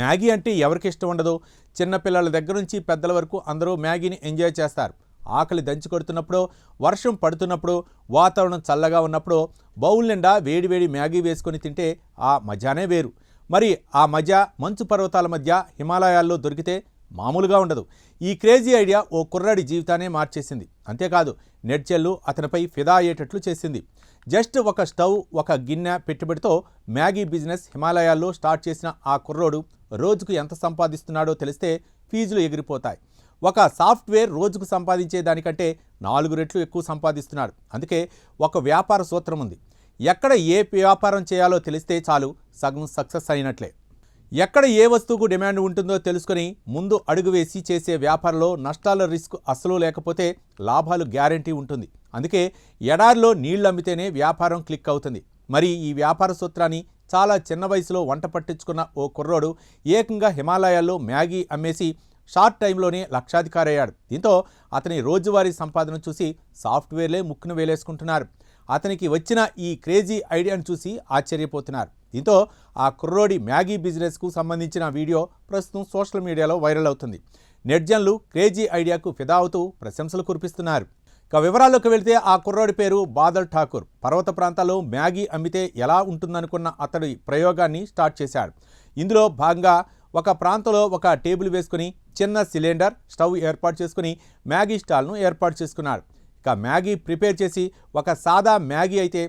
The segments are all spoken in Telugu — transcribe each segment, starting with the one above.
మ్యాగీ అంటే ఎవరికి ఇష్టం ఉండదు. చిన్నపిల్లల దగ్గర నుంచి పెద్దల వరకు అందరూ మ్యాగీని ఎంజాయ్ చేస్తారు. ఆకలి దంచి కొడుతున్నప్పుడు వర్షం పడుతున్నప్పుడు వాతావరణం చల్లగా ఉన్నప్పుడు బౌల్ నిండా వేడివేడి మ్యాగీ వేసుకొని తింటే ఆ మజానే వేరు. మరి ఆ మజా మంచు పర్వతాల మధ్య హిమాలయాల్లో దొరికితే మామూలుగా ఉండదు. ఈ క్రేజీ ఐడియా ఓ కుర్రాడి జీవితాన్ని మార్చేసింది. అంతేకాదు నెడ్చెల్లు అతనిపై ఫిదా అయ్యేటట్లు చేసింది. జస్ట్ ఒక స్టవ్ ఒక గిన్నె పెట్టుబడితో మ్యాగీ బిజినెస్ హిమాలయాల్లో స్టార్ట్ చేసిన ఆ కుర్రోడు రోజుకు ఎంత సంపాదిస్తున్నాడో తెలిస్తే ఫీజులు ఎగిరిపోతాయి. ఒక సాఫ్ట్వేర్ రోజుకు సంపాదించే దానికంటే నాలుగు రెట్లు ఎక్కువ సంపాదిస్తున్నాడు. అందుకే ఒక వ్యాపార సూత్రం ఉంది. ఎక్కడ ఏ వ్యాపారం చేయాలో తెలిస్తే చాలు సగం సక్సెస్ అయినట్లే. ఎక్కడ ఏ వస్తువుకు డిమాండ్ ఉంటుందో తెలుసుకొని ముందు అడుగు వేసి చేసే వ్యాపారంలో నష్టాల రిస్క్ అస్సలు లేకపోతే లాభాలు గ్యారంటీ ఉంటుంది. అందుకే ఎడారిలో నీళ్ళు అమ్మితేనే వ్యాపారం క్లిక్ అవుతుంది. మరి ఈ వ్యాపార సూత్రాన్ని చాలా చిన్న వయసులో వంట పట్టించుకున్న ఓ కుర్రోడు ఏకంగా హిమాలయాల్లో మ్యాగీ అమ్మేసి షార్ట్ టైంలోనే లక్షాధికారయ్యాడు. దీంతో అతని రోజువారీ సంపాదన చూసి సాఫ్ట్వేర్లే ముక్కును వేలేసుకుంటున్నారు. అతనికి వచ్చిన ఈ క్రేజీ ఐడియాను చూసి ఆశ్చర్యపోతున్నారు. దీంతో ఆ కుర్రోడి మ్యాగీ బిజినెస్కు సంబంధించిన వీడియో ప్రస్తుతం సోషల్ మీడియాలో వైరల్ అవుతుంది. నెట్జన్లు క్రేజీ ఐడియాకు ఫిదా అవుతూ ప్రశంసలు కురిపిస్తున్నారు. ఇక వివరాల్లోకి వెళితే ఆ కుర్రోడి పేరు బాదల్ ఠాకూర్. పర్వత ప్రాంతాల్లో మ్యాగీ అమ్మితే ఎలా ఉంటుందనుకున్న అతడి ప్రయోగాన్ని స్టార్ట్ చేశాడు. ఇందులో భాగంగా ఒక ప్రాంతంలో ఒక టేబుల్ వేసుకుని చిన్న సిలిండర్ స్టవ్ ఏర్పాటు చేసుకుని మ్యాగీ స్టాల్ను ఏర్పాటు చేసుకున్నాడు. ఇక మ్యాగీ ప్రిపేర్ చేసి ఒక సాదా మ్యాగీ అయితే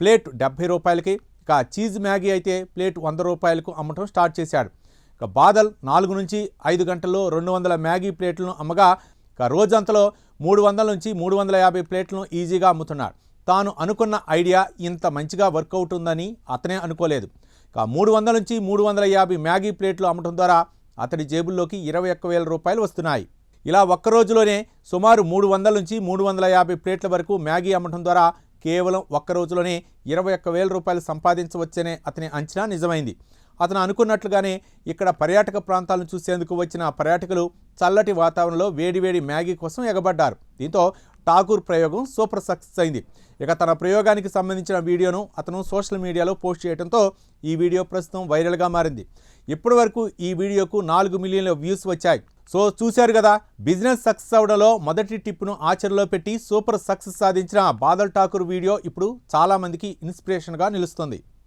ప్లేట్ డెబ్భై రూపాయలకి ఇక చీజ్ మ్యాగీ అయితే ప్లేట్ వంద రూపాయలకు అమ్మటం స్టార్ట్ చేశాడు. ఇక బాదల్ నాలుగు నుంచి ఐదు గంటల్లో రెండు వందల మ్యాగీ ప్లేట్లను అమ్మగా ఇక రోజంతలో మూడు వందల నుంచి మూడు వందల యాభై ప్లేట్లను ఈజీగా అమ్ముతున్నాడు. తాను అనుకున్న ఐడియా ఇంత మంచిగా వర్కౌట్ ఉందని అతనే అనుకోలేదు. ఇక మూడు వందల నుంచి మూడు వందల యాభై మ్యాగీ ప్లేట్లు అమ్మటం ద్వారా అతడి జేబుల్లోకి ఇరవై ఒక్క వేల రూపాయలు వస్తున్నాయి. ఇలా ఒక్క రోజులోనే సుమారు మూడు వందల నుంచి మూడు వందల యాభై ప్లేట్ల వరకు మ్యాగీ అమ్మటం ద్వారా కేవలం ఒక్క రోజులోనే ఇరవై ఒక్క వేల రూపాయలు సంపాదించవచ్చనే అతని అంచనా నిజమైంది. అతను అనుకున్నట్లుగానే ఇక్కడ పర్యాటక ప్రాంతాలను చూసేందుకు వచ్చిన పర్యాటకులు చల్లటి వాతావరణంలో వేడివేడి మ్యాగీ కోసం ఎగబడ్డారు. దీంతో ఠాకూర్ ప్రయోగం సూపర్ సక్సెస్ అయింది. ఇక తన ప్రయోగానికి సంబంధించిన వీడియోను అతను సోషల్ మీడియాలో పోస్ట్ చేయడంతో ఈ వీడియో ప్రస్తుతం వైరల్గా మారింది. ఇప్పటి వరకు ఈ వీడియోకు నాలుగు మిలియన్ల వ్యూస్ వచ్చాయి. సో చూశారు కదా బిజినెస్ సక్సెస్ అవడంలో మొదటి టిప్ను ఆచరణలో పెట్టి సూపర్ సక్సెస్ సాధించిన బాదల్ ఠాకూర్ వీడియో ఇప్పుడు చాలామందికి ఇన్స్పిరేషన్గా నిలుస్తుంది.